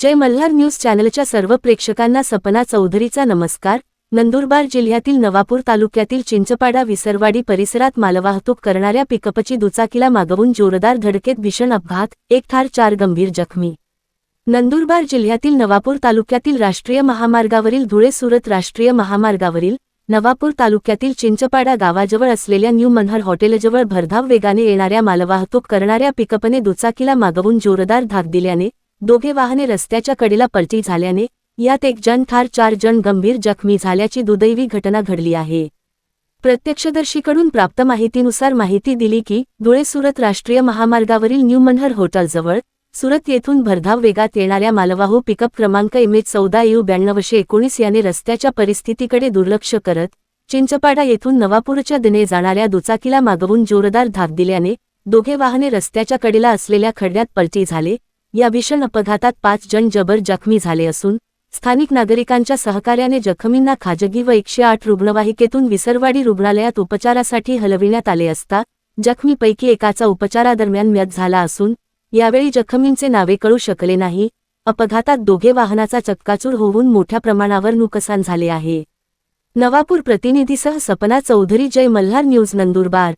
जय Malhar news चॅनलच्या सर्व प्रेक्षकांना सपना चौधरीचा नमस्कार. नंदुरबार जिल्ह्यातील नवापूर तालुक्यातील चिंचपाडा विसरवाडी परिसरात मालवाहतूक करणाऱ्या पिकअपची दुचाकीला मागवून जोरदार धडकेत भीषण अपघात एक ठार चार गंभीर जखमी. नंदुरबार जिल्ह्यातील नवापूर तालुक्यातील राष्ट्रीय महामार्गावरील धुळे सुरत राष्ट्रीय महामार्गावरील नवापूर तालुक्यातील चिंचपाडा गावाजवळ असलेल्या न्यू मनहर हॉटेलजवळ भरधाव वेगाने येणाऱ्या मालवाहतूक करणाऱ्या पिकअपने दुचाकीला मागवून जोरदार धाक दिल्याने दोघे वाहने रस्त्याच्या कडेला पलटी झाल्याने यात एक जण ठार चार जण गंभीर जखमी झाल्याची दुदैवी घटना घडली आहे. प्रत्यक्षदर्शीकडून प्राप्त माहितीनुसार माहिती दिली की धुळे सुरत राष्ट्रीय महामार्गावरील न्यू मनहर हॉटेलजवळ सुरत येथून भरधाव वेगात येणाऱ्या मालवाहू पिकअप क्रमांक एम एच चौदा यू ब्याण्णवशे एकोणीस याने रस्त्याच्या परिस्थितीकडे दुर्लक्ष करत चिंचपाडा येथून नवापूरच्या दिने जाणाऱ्या दुचाकीला मागवून जोरदार धाक दिल्याने दोघे वाहने रस्त्याच्या कडेला असलेल्या खड्ड्यात पलटी झाले या भीषण अपघातात पाच जण जबर जखमी झाले असून स्थानिक नागरिकांच्या सहकार्याने जखमींना खाजगी व एकशे आठ रुग्णवाहिकेतून विसरवाडी रुग्णालयात उपचारासाठी हलविण्यात आले असता जखमीपैकी एकाचा उपचारादरम्यान मृत झाला असून यावेळी जखमींचे नावे कळू शकले नाही. अपघातात दोघे वाहनाचा चक्काचूर होऊन मोठ्या प्रमाणावर नुकसान झाले आहे. नवापूर प्रतिनिधीसह सपना चौधरी जय मल्हार न्यूज नंदुरबार.